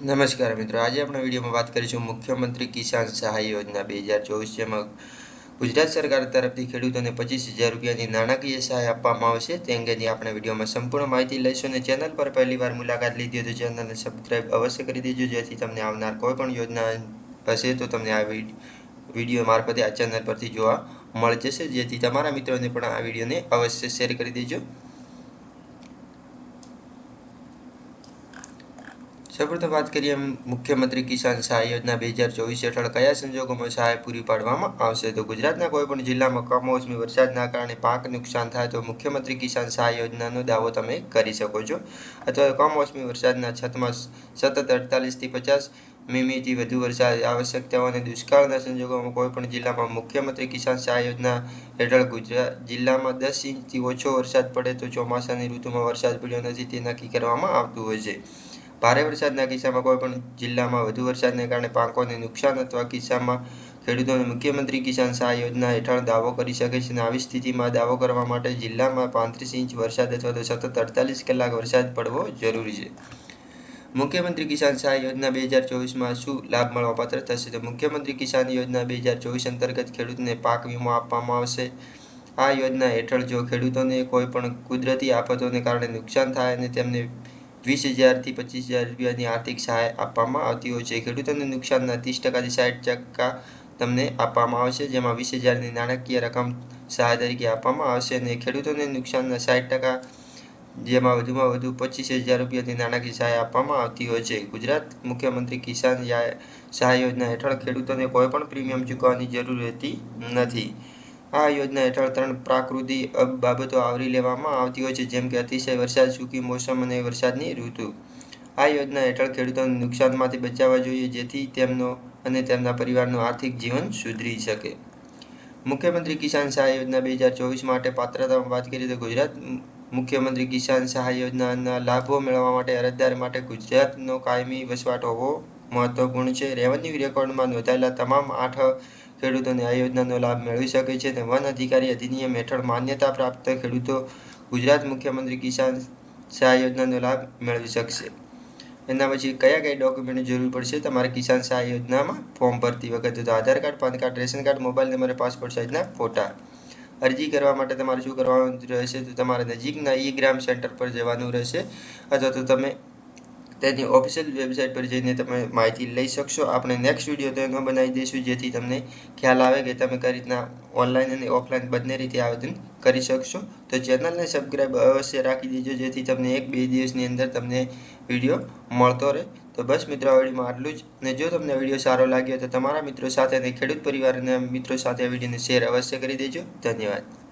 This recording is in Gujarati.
નમસ્કાર મિત્રો, આજે આપણે વિડીયોમાં વાત કરીશું મુખ્યમંત્રી કિસાન સહાય યોજના બે હજાર ચોવીસ જેમાં ગુજરાત સરકાર તરફથી ખેડૂતોને પચીસ હજાર રૂપિયાની નાણાકીય સહાય આપવામાં આવશે. તે અંગેની આપણે વિડીયોમાં સંપૂર્ણ માહિતી લઈશું અને ચેનલ પર પહેલી વાર મુલાકાત લીધી તો ચેનલને સબસ્ક્રાઇબ અવશ્ય કરી દેજો. જેથી તમને આવનાર કોઈ પણ યોજના હશે તો તમને આ વીડિયો મારફતે આ ચેનલ પરથી જોવા મળી જશે. જેથી તમારા મિત્રોને પણ આ વિડીયોને અવશ્ય શેર કરી દેજો. સૌપ્રથમ વાત કરીએ મુખ્યમંત્રી કિસાન સહાય યોજના બે હજાર ચોવીસ હેઠળ કયા સંજોગોમાં સહાય પૂરી પાડવામાં આવશે? તો ગુજરાતના કોઈપણ જિલ્લામાં કમોસમી વરસાદના કારણે પાક નુકસાન થાય તો મુખ્યમંત્રી કિસાન સહાય યોજનાનો દાવો તમે કરી શકો છો. અથવા કમોસમી વરસાદના છતમાં સતત અડતાલીસથી પચાસ મીમીથી વધુ વરસાદ, આવશ્યકતાઓ અને દુષ્કાળના સંજોગોમાં કોઈપણ જિલ્લામાં મુખ્યમંત્રી કિસાન સહાય યોજના હેઠળ ગુજરાત જિલ્લામાં દસ ઇંચથી ઓછો વરસાદ પડે તો ચોમાસાની ઋતુમાં વરસાદ પડ્યો નથી તે નક્કી કરવામાં આવતું હોય છે. ભારે વરસાદના કિસ્સામાં કોઈપણ જિલ્લામાં વધુ વરસાદને કારણે પાકોને નુકસાન અથવા કિસ્સામાં ખેડૂતોને મુખ્યમંત્રી કિસાન સહાય યોજના હેઠળ દાવો કરી શકે છે અને આવી સ્થિતિમાં દાવો કરવા માટે જિલ્લામાં પાંત્રીસ ઇંચ વરસાદ અથવા તો સતત અડતાલીસ કલાક વરસાદ પડવો જરૂરી છે. મુખ્યમંત્રી કિસાન સહાય યોજના બે હજાર ચોવીસમાં શું લાભ મળવાપાત્ર થશે? તો મુખ્યમંત્રી કિસાન યોજના બે હજાર ચોવીસ અંતર્ગત ખેડૂતને પાક વીમો આપવામાં આવશે. આ યોજના હેઠળ જો ખેડૂતોને કોઈ પણ કુદરતી આફતોને કારણે નુકસાન થાય અને તેમને વીસ હજારથી પચીસ હજાર રૂપિયાની આર્થિક સહાય આપવામાં આવતી હોય છે. ખેડૂતોને નુકસાનના ત્રીસ ટકાથી સાઠ ટકા તમને આપવામાં આવશે, જેમાં વીસ હજારની નાણાકીય રકમ સહાય તરીકે આપવામાં આવશે અને ખેડૂતોને નુકસાનના સાઠ ટકા જેમાં વધુમાં વધુ પચીસ હજાર રૂપિયાની નાણાકીય સહાય આપવામાં આવતી હોય છે. ગુજરાત મુખ્યમંત્રી કિસાન સહાય યોજના હેઠળ ખેડૂતોને કોઈ પણ પ્રીમિયમ ચૂકવવાની જરૂર રહેતી નથી. આ યોજના હેઠળ ત્રણ પ્રાકૃતિક બાબતો આવરી લેવામાં આવતી હોય છે, જેમ કે અતિશય વરસાદ, સૂકી મોસમ અને વરસાદની ઋતુ. આ યોજના હેઠળ ખેડૂતોને નુકસાનમાંથી બચાવવા જોઈએ, જેથી તેમનો અને તેમના પરિવારનું આર્થિક જીવન સુધરી શકે. મુખ્યમંત્રી કિસાન સહાય યોજના બે હજાર ચોવીસ માટે પાત્રતામાં વાત કરીએ તો ગુજરાત મુખ્યમંત્રી કિસાન સહાય યોજનાના લાભો મેળવવા માટે અરજદાર માટે ગુજરાતનો કાયમી વસવાટ હોવો મહત્વપૂર્ણ છે. રેવન્યુ રેકોર્ડમાં નોંધાયેલા તમામ આઠ ખેડૂતોને આ યોજનાનો લાભ મેળવી શકે છે અને વન અધિકારી અધિનિયમ હેઠળ માન્યતા પ્રાપ્ત ખેડૂતો ગુજરાત મુખ્યમંત્રી કિસાન સહાય યોજનાનો લાભ મેળવી શકશે. એના પછી કયા કયા ડોક્યુમેન્ટની જરૂર પડશે? તમારે કિસાન સહાય યોજનામાં ફોર્મ ભરતી વખતે તો Aadhaar card, PAN card, ration card, mobile number, passport સાઇઝના ફોટા. અરજી કરવા માટે તમારે શું કરવાનું રહેશે? તો તમારે નજીકના ઈ ગ્રામ સેન્ટર પર જવાનું રહેશે અથવા તો તમે તેની ઓફિશિયલ વેબસાઇટ પર જઈને તમે માહિતી લઈ શકશો. આપણે નેક્સ્ટ વીડિયો તો એનો બનાવી દઈશું, જેથી તમને ખ્યાલ આવે કે તમે કઈ રીતના ઓનલાઈન અને ઓફલાઈન બંને રીતે આવેદન કરી શકશો. તો ચેનલને સબસ્ક્રાઈબ અવશ્ય રાખી દેજો, જેથી તમને એક બે દિવસની અંદર તમને વીડિયો મળતો રહે. તો બસ મિત્રો વિડીયોમાં આટલું જ. અને જો તમને વીડિયો સારો લાગ્યો તો તમારા મિત્રો સાથે અને ખેડૂત પરિવારના મિત્રો સાથે વિડીયોને શેર અવશ્ય કરી દેજો. ધન્યવાદ.